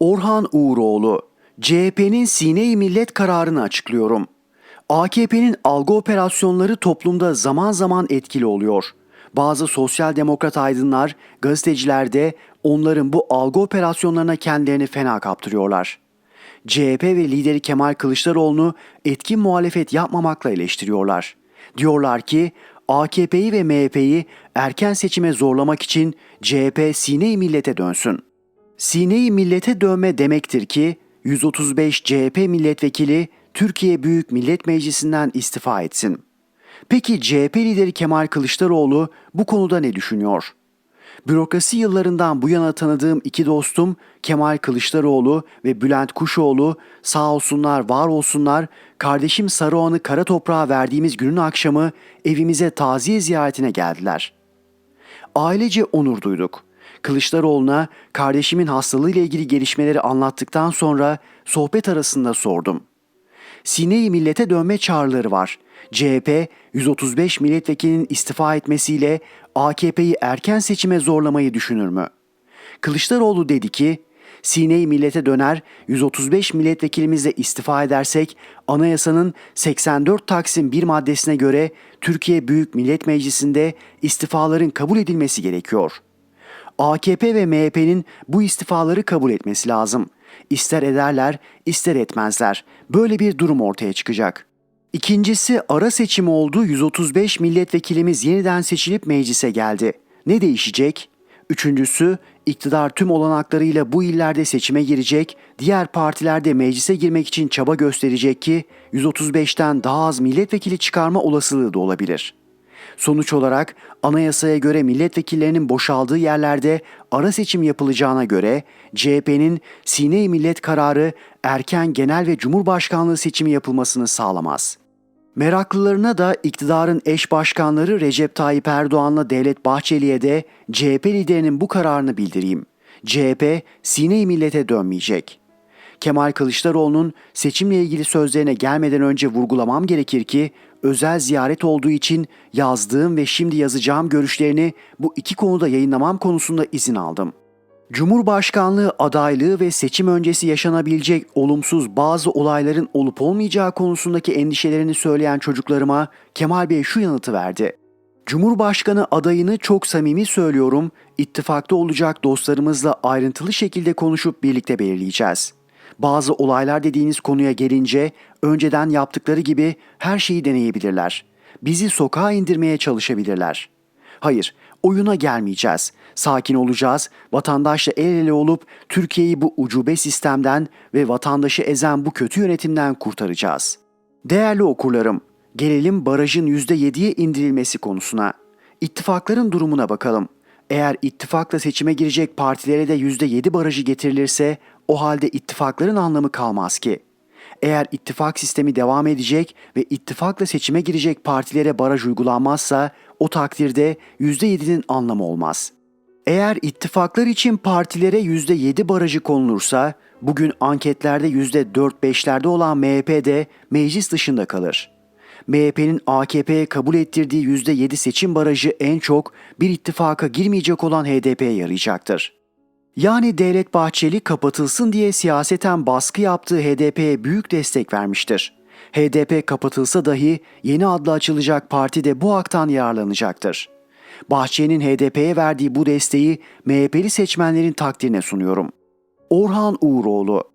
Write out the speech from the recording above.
Orhan Uğuroğlu, CHP'nin Sine-i Millet kararını açıklıyorum. AKP'nin algı operasyonları toplumda zaman zaman etkili oluyor. Bazı sosyal demokrat aydınlar, gazeteciler de onların bu algı operasyonlarına kendilerini fena kaptırıyorlar. CHP ve lideri Kemal Kılıçdaroğlu'nu etkin muhalefet yapmamakla eleştiriyorlar. Diyorlar ki AKP'yi ve MHP'yi erken seçime zorlamak için CHP sine-i millete dönsün. Sine-i millete dönme demektir ki 135 CHP milletvekili Türkiye Büyük Millet Meclisi'nden istifa etsin. Peki CHP lideri Kemal Kılıçdaroğlu bu konuda ne düşünüyor? Bürokrasi yıllarından bu yana tanıdığım iki dostum Kemal Kılıçdaroğlu ve Bülent Kuşoğlu sağ olsunlar var olsunlar kardeşim Sarıoğan'ı kara toprağa verdiğimiz günün akşamı evimize taziye ziyaretine geldiler. Ailece onur duyduk. Kılıçdaroğlu'na kardeşimin hastalığıyla ilgili gelişmeleri anlattıktan sonra sohbet arasında sordum. Sine-i millete dönme çağrıları var. CHP 135 milletvekilinin istifa etmesiyle AKP'yi erken seçime zorlamayı düşünür mü? Kılıçdaroğlu dedi ki, Sine-i millete döner 135 milletvekilimizle istifa edersek anayasanın 84 Taksim 1 maddesine göre Türkiye Büyük Millet Meclisi'nde istifaların kabul edilmesi gerekiyor. AKP ve MHP'nin bu istifaları kabul etmesi lazım. İster ederler, ister etmezler. Böyle bir durum ortaya çıkacak. İkincisi ara seçim oldu 135 milletvekilimiz yeniden seçilip meclise geldi. Ne değişecek? Üçüncüsü iktidar tüm olanaklarıyla bu illerde seçime girecek, diğer partiler de meclise girmek için çaba gösterecek ki 135'ten daha az milletvekili çıkarma olasılığı da olabilir. Sonuç olarak anayasaya göre milletvekillerinin boşaldığı yerlerde ara seçim yapılacağına göre CHP'nin Sine-i Millet kararı erken genel ve cumhurbaşkanlığı seçimi yapılmasını sağlamaz. Meraklılarına da iktidarın eş başkanları Recep Tayyip Erdoğan'la Devlet Bahçeli'ye de CHP liderinin bu kararını bildireyim. CHP Sine-i Millet'e dönmeyecek. Kemal Kılıçdaroğlu'nun seçimle ilgili sözlerine gelmeden önce vurgulamam gerekir ki özel ziyaret olduğu için yazdığım ve şimdi yazacağım görüşlerini bu iki konuda yayınlamam konusunda izin aldım. Cumhurbaşkanlığı adaylığı ve seçim öncesi yaşanabilecek olumsuz bazı olayların olup olmayacağı konusundaki endişelerini söyleyen çocuklarıma Kemal Bey şu yanıtı verdi. Cumhurbaşkanı adayını çok samimi söylüyorum, ittifakta olacak dostlarımızla ayrıntılı şekilde konuşup birlikte belirleyeceğiz. Bazı olaylar dediğiniz konuya gelince önceden yaptıkları gibi her şeyi deneyebilirler. Bizi sokağa indirmeye çalışabilirler. Hayır, oyuna gelmeyeceğiz. Sakin olacağız, vatandaşla el ele olup Türkiye'yi bu ucube sistemden ve vatandaşı ezen bu kötü yönetimden kurtaracağız. Değerli okurlarım, gelelim barajın %7'ye indirilmesi konusuna. İttifakların durumuna bakalım. Eğer ittifakla seçime girecek partilere de %7 barajı getirilirse o halde ittifakların anlamı kalmaz ki. Eğer ittifak sistemi devam edecek ve ittifakla seçime girecek partilere baraj uygulanmazsa o takdirde %7'nin anlamı olmaz. Eğer ittifaklar için partilere %7 barajı konulursa bugün anketlerde %4-5'lerde olan MHP de meclis dışında kalır. MHP'nin AKP'ye kabul ettirdiği %7 seçim barajı en çok bir ittifaka girmeyecek olan HDP'ye yarayacaktır. Yani Devlet Bahçeli kapatılsın diye siyaseten baskı yaptığı HDP'ye büyük destek vermiştir. HDP kapatılsa dahi yeni adla açılacak parti de bu haktan yararlanacaktır. Bahçeli'nin HDP'ye verdiği bu desteği MHP'li seçmenlerin takdirine sunuyorum. Orhan Uğuroğlu